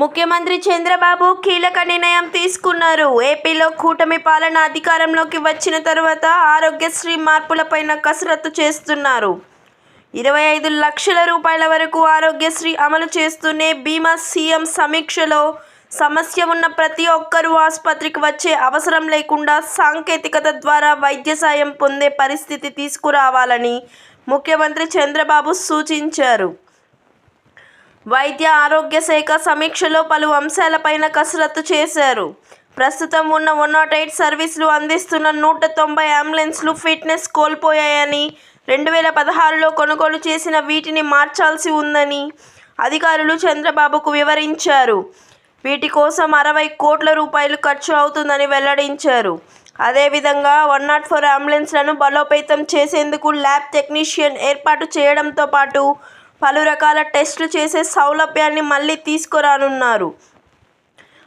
ముఖ్యమంత్రి చంద్రబాబు కీలక నిర్ణయం తీసుకున్నారు. ఏపీలో కూటమి పాలన అధికారంలోకి వచ్చిన తరువాత ఆరోగ్యశ్రీ మార్పులపైన కసరత్తు చేస్తున్నారు. ఇరవై ఐదు లక్షల రూపాయల వరకు ఆరోగ్యశ్రీ అమలు చేస్తూనే బీమా సీఎం సమీక్షలో సమస్య ఉన్న ప్రతి ఒక్కరూ ఆసుపత్రికి వచ్చే అవసరం లేకుండా సాంకేతికత ద్వారా వైద్య సాయం పొందే పరిస్థితి తీసుకురావాలని ముఖ్యమంత్రి చంద్రబాబు సూచించారు. వైద్య ఆరోగ్య శాఖ సమీక్షలో పలు అంశాలపైన కసరత్తు చేశారు. ప్రస్తుతం ఉన్న వన్ నాట్ ఎయిట్ సర్వీసులు అందిస్తున్న నూట తొంభై అంబులెన్స్లు ఫిట్నెస్ కోల్పోయాయని రెండు వేల పదహారులో కొనుగోలు చేసిన వీటిని మార్చాల్సి ఉందని అధికారులు చంద్రబాబుకు వివరించారు. వీటి కోసం అరవై కోట్ల రూపాయలు ఖర్చు అవుతుందని వెల్లడించారు. అదేవిధంగా వన్ నాట్ ఫోర్ అంబులెన్స్లను బలోపేతం చేసేందుకు ల్యాబ్ టెక్నీషియన్ ఏర్పాటు చేయడంతో పాటు పలు రకాల టెస్టులు చేసే సౌలభ్యాన్ని మళ్ళీ తీసుకురానున్నారు.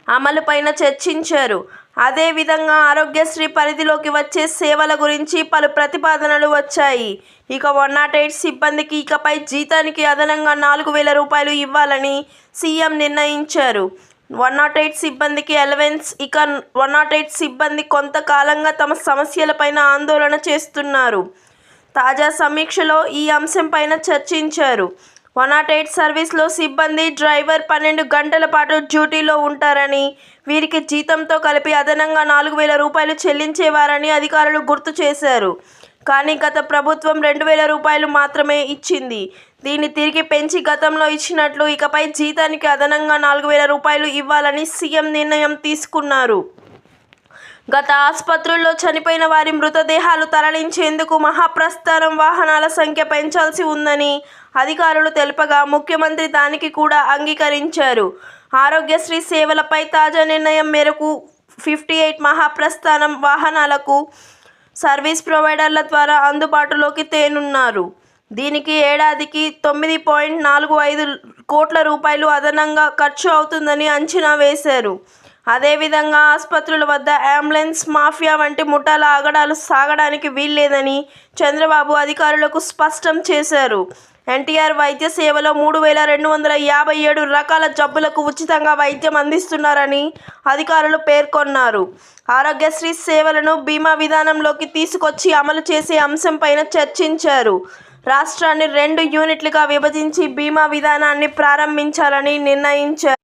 అమలుపైన చర్చించారు. అదేవిధంగా ఆరోగ్యశ్రీ పరిధిలోకి వచ్చే సేవల గురించి పలు ప్రతిపాదనలు వచ్చాయి. ఇక వన్ నాట్ ఎయిట్ సిబ్బందికి ఇకపై జీతానికి అదనంగా నాలుగు వేల రూపాయలు ఇవ్వాలని సీఎం నిర్ణయించారు. వన్ నాట్ ఎయిట్ సిబ్బందికి అలవెన్స్ ఇక వన్ నాట్ ఎయిట్ సిబ్బంది కొంతకాలంగా తమ సమస్యలపైన ఆందోళన చేస్తున్నారు. తాజా సమీక్షలో ఈ అంశంపైన చర్చించారు. వన్ నాట్ ఎయిట్ సర్వీస్లో సిబ్బంది డ్రైవర్ పన్నెండు గంటల పాటు డ్యూటీలో ఉంటారని వీరికి జీతంతో కలిపి అదనంగా నాలుగు వేల రూపాయలు చెల్లించేవారని అధికారులు గుర్తు చేశారు. కానీ గత ప్రభుత్వం రెండు వేల రూపాయలు మాత్రమే ఇచ్చింది. దీన్ని తిరిగి పెంచి గతంలో ఇచ్చినట్లు ఇకపై జీతానికి అదనంగా నాలుగు వేల రూపాయలు ఇవ్వాలని సీఎం నిర్ణయం తీసుకున్నారు. గత ఆసుపత్రుల్లో చనిపోయిన వారి మృతదేహాలు తరలించేందుకు మహాప్రస్థానం వాహనాల సంఖ్య పెంచాల్సి ఉందని అధికారులు తెలుపగా ముఖ్యమంత్రి దానికి కూడా అంగీకరించారు. ఆరోగ్యశ్రీ సేవలపై తాజా నిర్ణయం మేరకు ఫిఫ్టీ ఎయిట్ మహాప్రస్థానం వాహనాలకు సర్వీస్ ప్రొవైడర్ల ద్వారా అందుబాటులోకి తేనున్నారు. దీనికి ఏడాదికి తొమ్మిది పాయింట్ నాలుగు ఐదు కోట్ల రూపాయలు అదనంగా ఖర్చు అవుతుందని అంచనా వేశారు. అదేవిధంగా ఆసుపత్రుల వద్ద అంబులెన్స్ మాఫియా వంటి ముఠాల ఆగడాలు సాగడానికి వీల్లేదని చంద్రబాబు అధికారులకు స్పష్టం చేశారు. ఎన్టీఆర్ వైద్య సేవలో మూడు వేల రెండు వందల యాభై ఏడు రకాల జబ్బులకు ఉచితంగా వైద్యం అందిస్తున్నారని అధికారులు పేర్కొన్నారు. ఆరోగ్యశ్రీ సేవలను బీమా విధానంలోకి తీసుకొచ్చి అమలు చేసే అంశంపైన చర్చించారు. రాష్ట్రాన్ని రెండు యూనిట్లుగా విభజించి బీమా విధానాన్ని ప్రారంభించాలని నిర్ణయించారు.